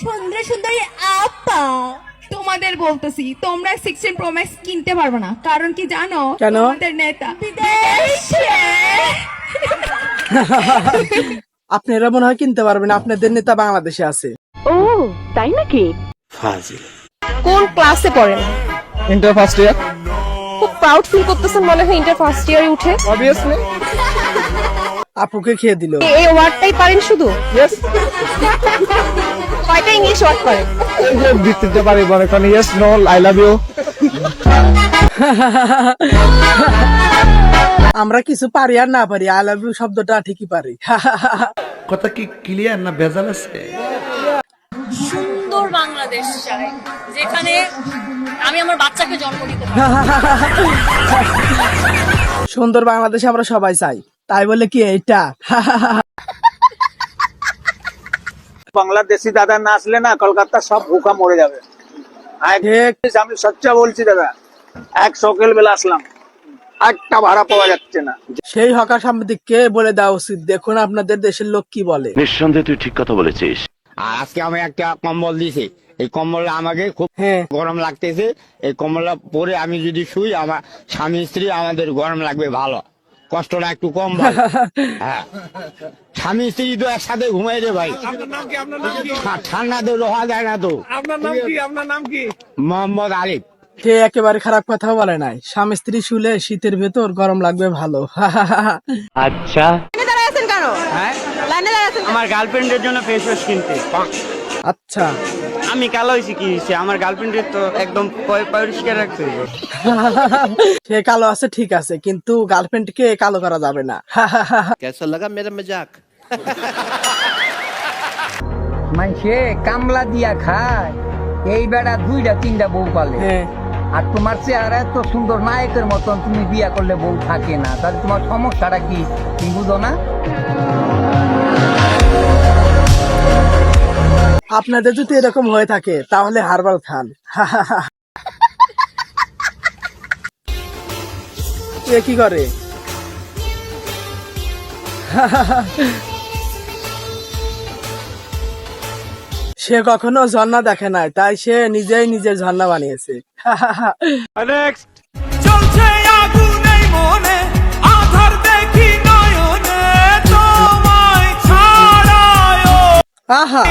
সুন্দর সুন্দরী আপা। তোমাদের বলতেছি তোমরা সিক্সটিন প্রো ম্যাক্স কিনতে পারবে না। কারণ কি জানো? কেন? তোমাদের নেতা বিদেশে। আপনারা মনে হয় কিনতে পারবেন আপনাদের নেতা বাংলাদেশে আছে। ও তাই নাকি? ফাজিল। কোন ক্লাসে পড়েন ইন্টার ফার্স্ট ইয়ার খুব প্রাউড ফিল করতেছেন মনে হয় ইন্টার ফার্স্ট ইয়ারে উঠে? অবভিয়াসলি আপুকে খেয়ে দিল। এ- এই ওয়ার্ডটাই পারেন শুধু? কয়টা ইংলিশ ওয়ার্ড পারেন দিতে পারি মনে করেন yes no I love you আমরা কিছু পারি আর না পারি আই লাভ ইউ শব্দটা ঠিকই পারি। কথা কি ক্লিয়ার না ভেজাল আছে? সুন্দর বাংলাদেশ চাই যেখানে আমি আমার বাচ্চাকে জন্ম দিতে পারি। সুন্দর বাংলাদেশে আমরা সবাই চাই তাই বলে কি এইটা? বাংলাদেশি দাদা না আসলে না কলকাতা সব ভুকা মরে যাবে। আমি সচ্চা বলছি দাদা এক সকাল বেলা আসলাম একটা ভাড়া পাওয়া যাচ্ছে না। সেই হকার সাংবাদিককে বলে দেওয়া উচিত? দেখুন আপনাদের দেশের লোক কি বলে। নিঃসন্দেহে তুই ঠিক কথা বলেছিস। আর আজকে আমি একটা কম্বল দিছি এই কম্বলটা আমাকে খুব হ্যাঁ। গরম লাগতেছে। এই কম্বলটা পরে আমি যদি শুই আমার স্বামী স্ত্রী আমাদের গরম লাগবে ভালো। কষ্টটা একটু কম হ্যাঁ। স্বামী স্ত্রী তো একসাথে ঘুমাই রে ভাই। ঠা- ঠান্ডাতে রোহা যায় না তো। আপনার নাম কি? আপনার নাম কি? মোহাম্মদ আরিফ। সে একেবারে খারাপ কথা বলে নাই। স্বামী স্ত্রী শুলে শীতের ভেতর গরম লাগবে ভালো। আচ্ছা। আছেন আমার গার্লফ্রেন্ডের জন্য ফেস ওয়াশ কিনতে। আচ্ছা। আমি কালো হয়েছি কি হয়েছে? আমার গার্লফ্রেন্ডের তো একদম পরিষ্কার রাখতে সে কালো আছে ঠিক আছে কিন্তু গার্লফ্রেন্ডকে কালো করা যাবে না। কেসা লাগা মেরা মজাক মানছে কামলা দিয়া খায় এই বেড়া দুইটা তিনটা বউ পালে। হ্যাঁ। আর তোমার চেহারা এত সুন্দর নায়কের মতন তুমি বিয়া করলে বউ থাকে না। তাহলে তোমার সমস্যাটা কি? তুমি বুঝো না? আপনাদের যদি এরকম হয়ে থাকে তাহলে হারবাল খান। এ কি করে? সে কখনো ঝর্ণা দেখে নাই তাই সে নিজেই নিজের ঝর্ণা বানিয়েছে। নেক্সট চলছে আগুনে মনে আধার দেখি নয়নে তোমায় ছাড়ায়। আহা!